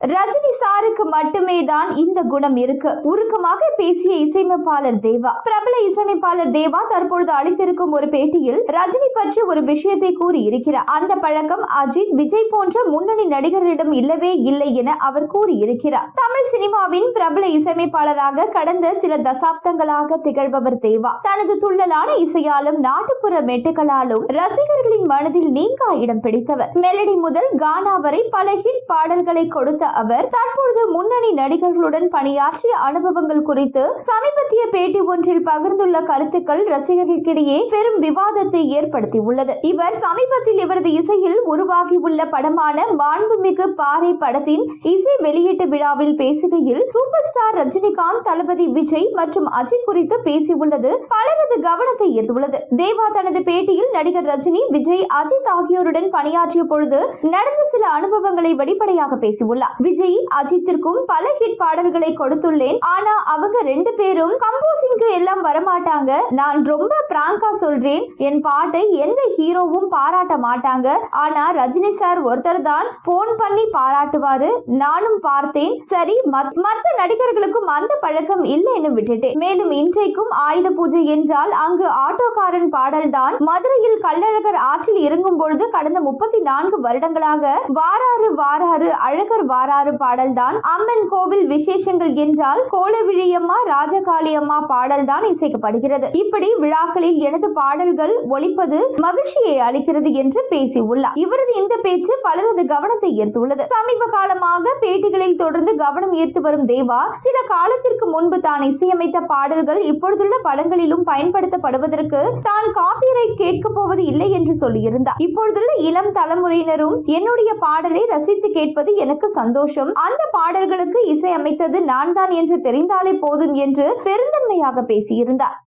ரஜினி சாருக்கு மட்டுமே தான் இந்த குணம் இருக்கு. உருக்கமாக பேசிய இசையமைப்பாளர் தேவா. பிரபல இசையமைப்பாளர் தேவா தற்பொழுது அளித்திருக்கும் ஒரு பேட்டியில் ரஜினி பற்றி ஒரு விஷயத்தை கூறி இருக்கிறார் அந்த பழக்கம் அஜித் விஜய் போன்ற முன்னணி நடிகர்களிடம் இல்லவே இல்லை என அவர் கூறியிருக்கிறார். தமிழ் தமிழ் சினிமாவின் பிரபல இசையமைப்பாளராக கடந்த சில தசாப்தங்களாக திகழ்பவர் தேவா. தனது துள்ளலான இசையாலும் நாட்டுப்புற மெட்டுகளாலும் ரசிகர்களின் மனதில் நீங்கா இடம் பிடித்தவர். மெலடி முதல் கானா வரை பல ஹிட் பாடல்களை கொடுத்த அவர் தற்பொழுது முன்னணி நடிகர்களுடன் பணியாற்றிய அனுபவங்கள் குறித்து சமீபத்திய பேட்டி ஒன்றில் பகிர்ந்துள்ள கருத்துக்கள் ரசிகர்களுக்கிடையே பெரும் விவாதத்தை ஏற்படுத்தியுள்ளது. இவர் சமீபத்தில் இவரது இசையில் உருவாகியுள்ள படமான மாண்புமிகு பாறை படத்தின் இசை வெளியீட்டு விழாவில் பேச பேசுகையில் சூப்பர் ஸ்டார் ரஜினிகாந்த் தளபதி விஜய் மற்றும் அஜித் குறித்து பேசியுள்ளது. பலரது கவனத்தை ஈர்த்துள்ளது. தேவா தனது பேட்டியில் நடிகர் ரஜினி விஜய் அஜித் ஆகியோருடன் பணியாற்றிய பொழுது நடந்த சில அனுபவங்களை வெளிப்படையாக பேசியுள்ளார். விஜய் அஜித்திற்கும் பல ஹிட் பாடல்களை கொடுத்துள்ளேன். ஆனா அவங்க ரெண்டு பேரும் கம்போசிங்க்கு எல்லாம் வரமாட்டாங்க. நான் ரொம்ப பிராங்கா சொல்றேன். என் பாட்டை எந்த ஹீரோவும் பாராட்ட மாட்டாங்க. ஆனா ரஜினி சார் ஒருத்தர் தான் போன் பண்ணி பாராட்டுவாரு. நானும் பார்த்தேன். சரி மத்- மத்த நடிகர்களுக்கும் அந்த பழக்கம் இல்லைன்னு விட்டுட்டேன் மேலும் இன்றைக்கும் ஆயுத பூஜை என்றால் அங்கு ஆட்டோக்காரன் பாடல்தான். மதுரையில் கள்ளழகர் ஆற்றில் இறங்கும் பொழுது கடந்த முப்பத்தி நான்கு வருடங்களாக வாராறு வாராறு அழகர் வாராறு பாடல்தான். அம்மன் கோவில் விசேஷங்கள் என்றால் கோலவிழியம்மா ராஜகாளியம்மா பாடல்தான் இசைக்கப்படுகிறது. இப்படி விழாக்களில் எனது பாடல்கள் ஒழிப்பது மகிழ்ச்சியை அளிக்கிறது என்று பேசியுள்ளார். இவரது இந்த பேச்சு பலரது கவனத்தை ஈர்த்துள்ளது. சமீப காலமாக பேட்டிகளில் தொடர்ந்து கவனம் ஈர்த்து வரும் தேவா. சில காலத்திற்கு முன்பு தான் இசையமைத்த பாடல்கள் இப்பொழுதுள்ள படங்களிலும் பயன்படுத்தப்படுவதற்கு தான் காப்பிரைட் கேட்க போவது இல்லை என்று சொல்லியிருந்தார். இப்பொழுதுள்ள இளம் தலைமுறையினரும் என்னுடைய பாடலை ரசித்து கேட்பது எனக்கு சந்தோஷம். அந்த பாடல்களுக்கு இசை அமைத்தது நான் தான் என்று தெரிந்தாலே போதும் என்று பெருந்தன்மையாக பேசியிருந்தார்.